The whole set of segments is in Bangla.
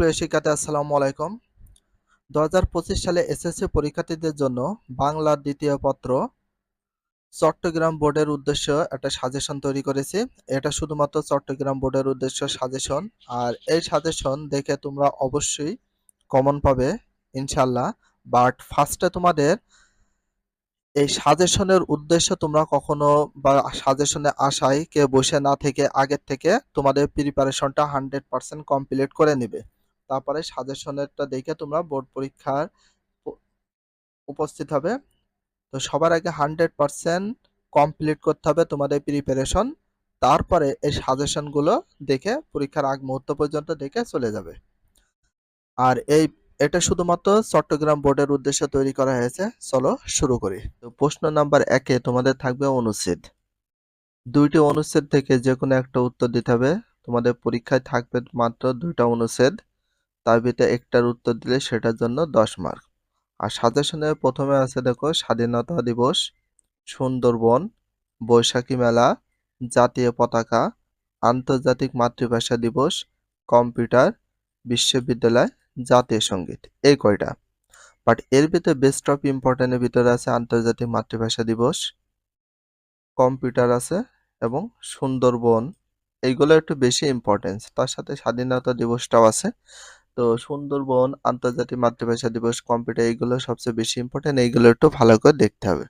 সুপ্রিয় শিক্ষার্থী, আসসালামু আলাইকুম। দু হাজার পঁচিশ সালে এসএসসি পরীক্ষার্থীদের জন্য বাংলার দ্বিতীয় পত্র চট্টগ্রাম বোর্ডের উদ্দেশ্য একটা সাজেশন তৈরি করেছি। এটা শুধুমাত্র চট্টগ্রাম বোর্ডের উদ্দেশ্য সাজেশন আর এই সাজেশন দেখে তোমরা অবশ্যই কমন পাবে ইনশাল্লাহ বাট ফার্স্টে তোমাদের এই সাজেশনের উদ্দেশ্য তোমরা কখনো বা সাজেশনে আসায় কে বসে না থেকে আগের থেকে তোমাদের প্রিপারেশনটা হান্ড্রেড পার্সেন্ট কমপ্লিট করে নিবে। তারপরে সাজেশনেরটা দেখে তোমরা বোর্ড পরীক্ষার উপস্থিত হবে। তো সবার আগে হান্ড্রেড পার্সেন্ট কমপ্লিট করতে হবে তোমাদের প্রিপারেশন তারপরে এই সাজেশনগুলো দেখে পরীক্ষার আগ মুহূর্ত পর্যন্ত দেখে চলে যাবে। আর এই, এটা শুধুমাত্র চট্টগ্রাম বোর্ডের উদ্দেশ্যে তৈরি করা হয়েছে। চলো শুরু করি। তো প্রশ্ন নাম্বার একে তোমাদের থাকবে অনুচ্ছেদ। দুইটি অনুচ্ছেদ থেকে যে কোনো একটা উত্তর দিতে হবে। তোমাদের পরীক্ষায় থাকবে মাত্র দুইটা অনুচ্ছেদ। তার ভিতরে একটার উত্তর দিলে সেটার জন্য দশ মার্ক। আর সাজেশনের প্রথমে আছে দেখো, স্বাধীনতা দিবস, সুন্দরবন, বৈশাখী মেলা, জাতীয় পতাকা, আন্তর্জাতিক মাতৃভাষা দিবস, কম্পিউটার, বিশ্ববিদ্যালয়, জাতীয় সংগীত, এই কয়টা। বাট এর ভিতরে বেস্ট অফ ইম্পর্টেন্টের ভিতরে আছে আন্তর্জাতিক মাতৃভাষা দিবস, কম্পিউটার আছে এবং সুন্দরবন, এইগুলো একটু বেশি ইম্পর্টেন্স তার সাথে স্বাধীনতা দিবসটাও আছে। তো সুন্দরবন, আন্তর্জাতিক মাতৃভাষা দিবস, কম্পিউটার, এইগুলো সবচেয়ে বেশি ইম্পর্টেন্ট এইগুলো একটু ভালো করে দেখতে হবে।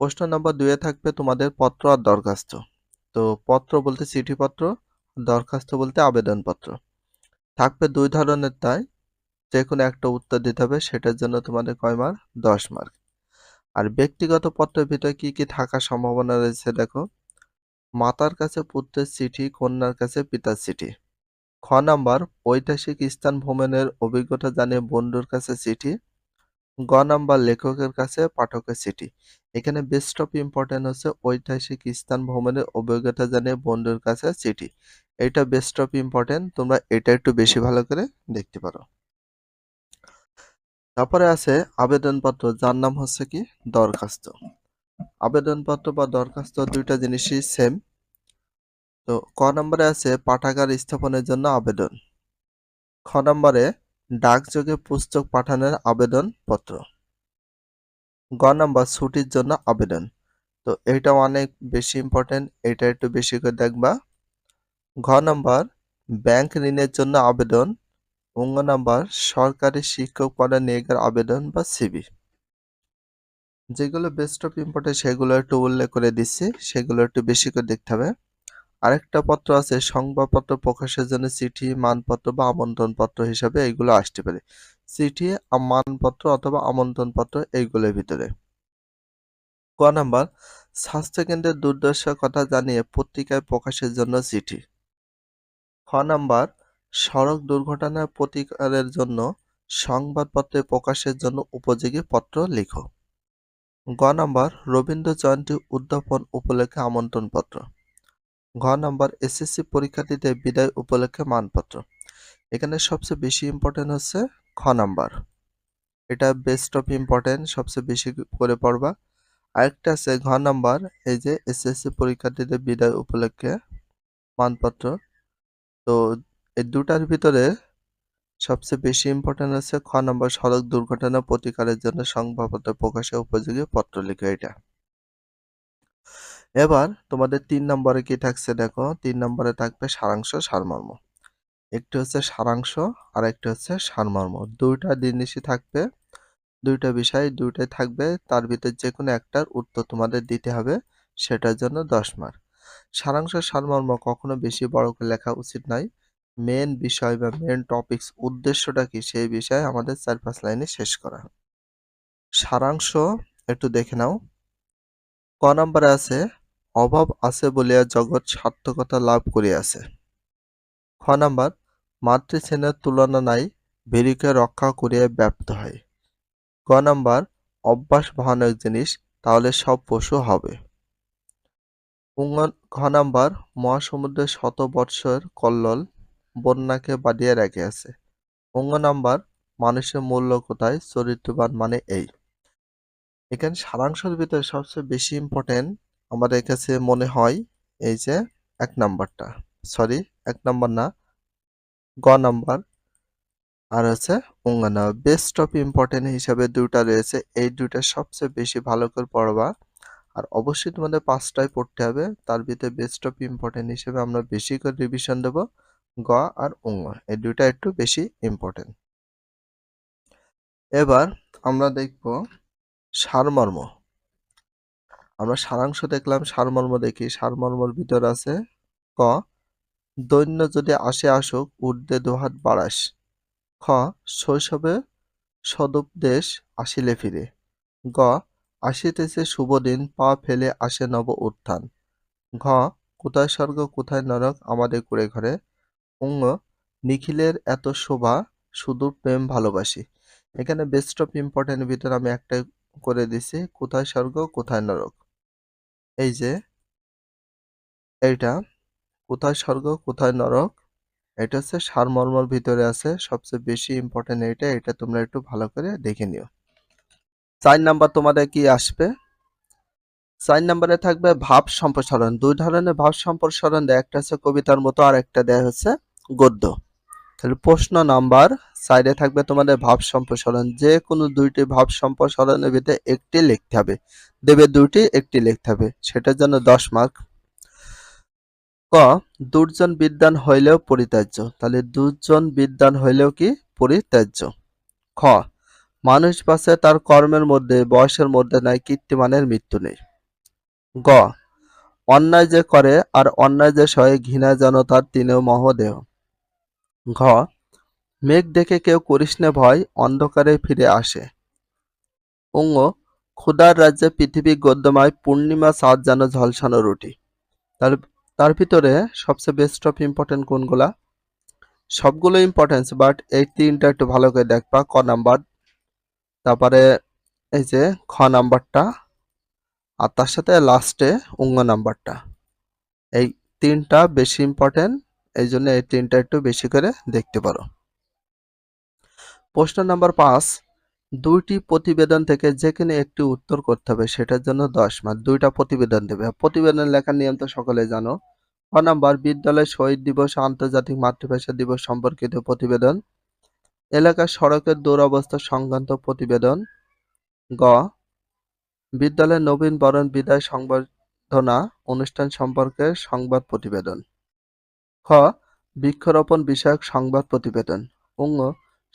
প্রশ্ন নম্বর দুয়ে থাকবে, তোমাদের পত্র আর দরখাস্ত। তো পত্র বলতে চিঠিপত্র, দরখাস্ত বলতে আবেদনপত্র। থাকবে দুই ধরনের তাই যে কোনো একটা উত্তর দিতে হবে, সেটার জন্য তোমাদের কয় মার্ক? দশ মার্ক। আর ব্যক্তিগত পত্রের ভিতরে কি কি থাকার সম্ভাবনা রয়েছে, দেখো। মাতার কাছে পুত্রের চিঠি, কন্যার কাছে পিতার চিঠি। খ নাম্বার, ঐতিহাসিক স্থান ভ্রমণের অভিজ্ঞতা জানিয়ে বন্ধুর কাছে চিঠি। গ নাম্বার, লেখকের কাছে, পাঠকের চিঠি। এখানে বেস্ট অফ ইম্পর্টেন্ট হচ্ছে ঐতিহাসিক স্থান ভ্রমণের অভিজ্ঞতা জানিয়ে বন্ধুর কাছে চিঠি। এটা বেস্ট অফ ইম্পর্টেন্ট তোমরা এটা একটু বেশি ভালো করে দেখতে পারো। তারপরে আছে আবেদনপত্র, যার নাম হচ্ছে কি? দরখাস্ত। আবেদনপত্র বা দরখাস্ত দুইটা জিনিসই সেম তো ক নম্বরে আছে পাঠাগার স্থাপনের জন্য আবেদন। খ নম্বরে ডাকযোগে পুস্তক পাঠানোর আবেদন পত্র গ নম্বর ছুটির জন্য আবেদন। তো এটা অনেক বেশি ইম্পর্টেন্ট এটা একটু বেশি করে দেখবা। ঘ নম্বর ব্যাংক ঋণের জন্য আবেদন। অঙ্গ নাম্বার সরকারি শিক্ষক পদে নিয়োগের আবেদন বা সিবি যেগুলো বেস্ট অফ ইম্পর্টেন্ট সেগুলো একটু উল্লেখ করে দিচ্ছি, সেগুলো একটু বেশি করে দেখতে হবে। আরেকটা পত্র আছে, সংবাদপত্র প্রকাশের জন্য চিঠি, মানপত্র বা আমন্ত্রণপত্র হিসাবে এইগুলো আসতে পারে। চিঠি, মানপত্র অথবা আমন্ত্রণপত্র এইগুলোর ভিতরে। ক নাম্বার, স্বাস্থ্যকেন্দ্রের দুর্দশার কথা জানিয়ে পত্রিকায় প্রকাশের জন্য চিঠি। খ নাম্বার, সড়ক দুর্ঘটনার প্রতিকারের জন্য সংবাদপত্রে প্রকাশের জন্য উপযোগী পত্র লিখো। গ নাম্বার, রবীন্দ্র জয়ন্তী উদ্যাপন উপলক্ষে আমন্ত্রণপত্র। ঘ নাম্বার এসএসসি পরীক্ষার্থীদের বিদায় উপলক্ষে মানপত্র। এখানে সবচেয়ে বেশি ইম্পর্টেন্ট হচ্ছে খ নাম্বার। এটা বেস্ট অফ ইম্পর্টেন্ট সবচেয়ে বেশি করে পড়বা। আরেকটা আছে ঘ নাম্বার, এই যে এসএসসি পরীক্ষার্থীদের বিদায় উপলক্ষে মানপত্র। তো এই দুটার ভিতরে সবচেয়ে বেশি ইম্পর্টেন্ট হচ্ছে খ নম্বর, সড়ক দুর্ঘটনা প্রতিকারের জন্য সংবাদপত্র প্রকাশে উপযোগী পত্র লিখে এটা। এবার তোমাদের তিন নম্বরে কি থাকছে দেখো? তিন নম্বরে থাকবে সারাংশ, সারমর্ম। একটি হচ্ছে সারাংশ আর একটি হচ্ছে সারমর্ম। দুইটা জিনিসই থাকবে, দুইটা বিষয়, দুইটাই থাকবে। তার ভিতরে যে কোনো একটার উত্তর তোমাদের দিতে হবে, সেটার জন্য দশ মার্ক। সারাংশ, সারমর্ম কখনো বেশি বড় করে লেখা উচিত নয়। মেন বিষয় বা মেন টপিকস উদ্দেশ্যটা কি? সেই বিষয়ে আমাদের চার পাঁচ লাইনে শেষ করা। সারাংশ, একটু দেখে নাও। ক নম্বরে আছে অভাব আছে বলিয়া জগৎ সার্থকতা লাভ করিয়াছে। খ নাম্বার মাতৃশ্রেণের তুলনা নাই ভেরিকে রক্ষা করিয়া ব্যপ্ত হয়। গ নাম্বার, অভ্যাস ভয়ানক জিনিস, তাহলে সব পশু হবে। ঘ নাম্বার, মহাসমুদ্রের শত বৎসর কল্লোল বন্যাকে বাঁধিয়া রাখিয়াছে অঙ্গ নাম্বার, মানুষের মূল্য কোথায়, চরিত্রবান মানে এই। এখানে সারাংশের ভিতরে সবচেয়ে বেশি ইম্পর্টেন্ট আমাদের কাছে মনে হয় এই যে এক নাম্বারটা। সরি এক নাম্বার না, গ নাম্বার। আর হচ্ছে অঙ্গনা বেস্ট অফ ইম্পর্টেন্ট হিসাবে দুটা রয়েছে, এই দুইটা সবচেয়ে বেশি ভালো করে পড়বা। আর অবশ্যই তোমাদের পাঁচটায় পড়তে হবে, তার ভিতরে বেস্ট অফ ইম্পর্টেন্ট হিসেবে আমরা বেশি করে রিভিশন দেব, গ আর অঙ্গ এই দুইটা একটু বেশি ইম্পর্টেন্ট এবার আমরা দেখব সারমর্ম। আমরা সারাংশ দেখলাম, সারমর্ম দেখি। সারমর্মর ভিতর আছে ক, দৈন্য যদি আসে আসুক, ঊর্ধ্বে দুহাত বাড়াস। খ, শৈশবে সদুপদেশ আসিলে ফিরে। গ, আসিতেছে শুভ দিন, পা ফেলে আসে নব উত্থান। ঘ, কোথায় স্বর্গ, কোথায় নরক, আমাদের কুড়ে ঘরে। অঙ্গ নিখিলের এত শোভা শুধু প্রেম, ভালোবাসি। এখানে বেস্ট অফ ইম্পর্টেন্ট ভিতর আমি একটা করে দিছি, কোথায় স্বর্গ, কোথায় নরক। এই যে, এইটা, কোথায় স্বর্গ, কোথায় নরক? এটা হচ্ছে সারমর্মর ভিতরে আছে, সবচেয়ে বেশি ইম্পর্টেন্ট এটা এটা তোমরা একটু ভালো করে দেখে নিও। চার নাম্বার তোমাদের কি আসবে? চার নাম্বারে থাকবে ভাব সম্প্রসারণ। দুই ধরনের ভাব সম্প্রসারণ দেয় একটা হচ্ছে কবিতার মতো আর একটা দেয় হচ্ছে গদ্য। তাহলে প্রশ্ন নাম্বার সাইডে থাকবে তোমাদের ভাব সম্প্রসারণ। যে কোনো দুইটি ভাব সম্প্রসারণের ভিতরে একটি লিখতে হবে। দেবে দুইটি, একটি লিখতে হবে। সেটার জন্য দশ মার্ক ক, দুর্জন বিদ্যান হইলেও পরিত্যাজ্য। তাহলে দুর্জন বিদ্যান হইলেও কি? পরিত্যাজ্য। খ, মানুষ বাঁচে তার কর্মের মধ্যে, বয়সের মধ্যে নাই, কীর্তিমানের মৃত্যু নেই। গ, অন্যায় যে করে আর অন্যায় যে সয়ে ঘৃণা যেন তার তিনেও মহদেহ ঘ মেঘ দেখে কেউ করিস না ভয় অন্ধকারে ফিরে আসে। অঙ্গ ক্ষুদার রাজ্যে পৃথিবী গদ্যময় পূর্ণিমা চাঁদ যেন ঝলসানো রুটি। তার তার ভিতরে সবচেয়ে বেস্ট অফ ইম্পর্টেন্ট কোনগুলা? সবগুলো ইম্পর্টেন্স বাট এই তিনটা একটু ভালো করে দেখবা। ক নাম্বার, তারপরে এই যে খ নাম্বারটা, আর তার সাথে লাস্টে অঙ্গ নাম্বারটা। এই তিনটা বেশি ইম্পর্টেন্ট এই জন্য এই তিনটা একটু বেশি করে দেখতে পারো। প্রশ্ন নাম্বার পাঁচ, দুইটি প্রতিবেদন থেকে যেখানে একটি উত্তর করতে হবে, সেটার জন্য দশ মার্ক দুইটা প্রতিবেদন দেবে। প্রতিবেদন লেখার নিয়ম তো সকলে জানো। ক নাম্বার, বিদ্যালয় শহীদ দিবস, আন্তর্জাতিক মাতৃভাষা দিবস সম্পর্কিত প্রতিবেদন। এলাকার সড়কের দুরবস্থা সংক্রান্ত প্রতিবেদন। গ, বিদ্যালয়ের নবীন বরণ বিদায় সংবর্ধনা অনুষ্ঠান সম্পর্কে সংবাদ প্রতিবেদন। খ, বৃক্ষরোপণ বিষয়ক সংবাদ প্রতিবেদন। অঙ্গ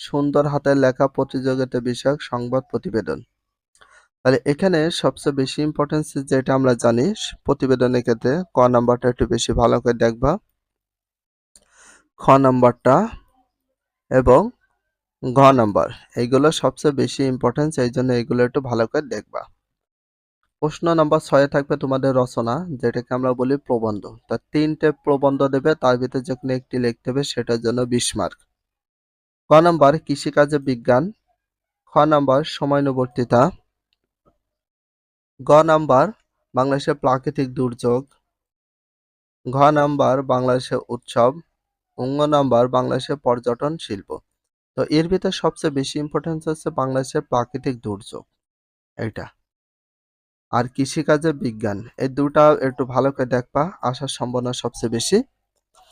সুন্দর হাতের লেখা প্রতিযোগিতা বিষয়ক সংবাদ প্রতিবেদন। তাহলে এখানে সবচেয়ে বেশি ইম্পর্টেন্স যেটা আমরা জানি প্রতিবেদনের ক্ষেত্রে ক নাম্বারটা একটু বেশি ভালো করে দেখবা। খ নাম্বারটা এবং ঘ নাম্বার এইগুলো সবচেয়ে বেশি ইম্পর্টেন্স এই জন্য এইগুলো একটু ভালো করে দেখবা। প্রশ্ন নাম্বার ছয়ে থাকবে তোমাদের রচনা, যেটাকে আমরা বলি প্রবন্ধ। তা তিনটে প্রবন্ধ দেবে, তার ভিতরে যে কোনো একটি লিখতে হবে, সেটার জন্য বিশ মার্ক ক নাম্বার কৃষিকাজে বিজ্ঞান, খ নাম্বার সময়ানুবর্তিতা, গ নাম্বার বাংলাদেশের প্রাকৃতিক দুর্যোগ, ঘ নাম্বার বাংলাদেশের উৎসব অঙ্গ নাম্বার বাংলাদেশের পর্যটন শিল্প। তো এর ভিতরে সবচেয়ে বেশি ইম্পর্টেন্স হচ্ছে বাংলাদেশের প্রাকৃতিক দুর্যোগ। এটা আর কৃষিকাজে বিজ্ঞান, এই দুটা একটু ভালো করে দেখবা, আসার সম্ভাবনা সবচেয়ে বেশি।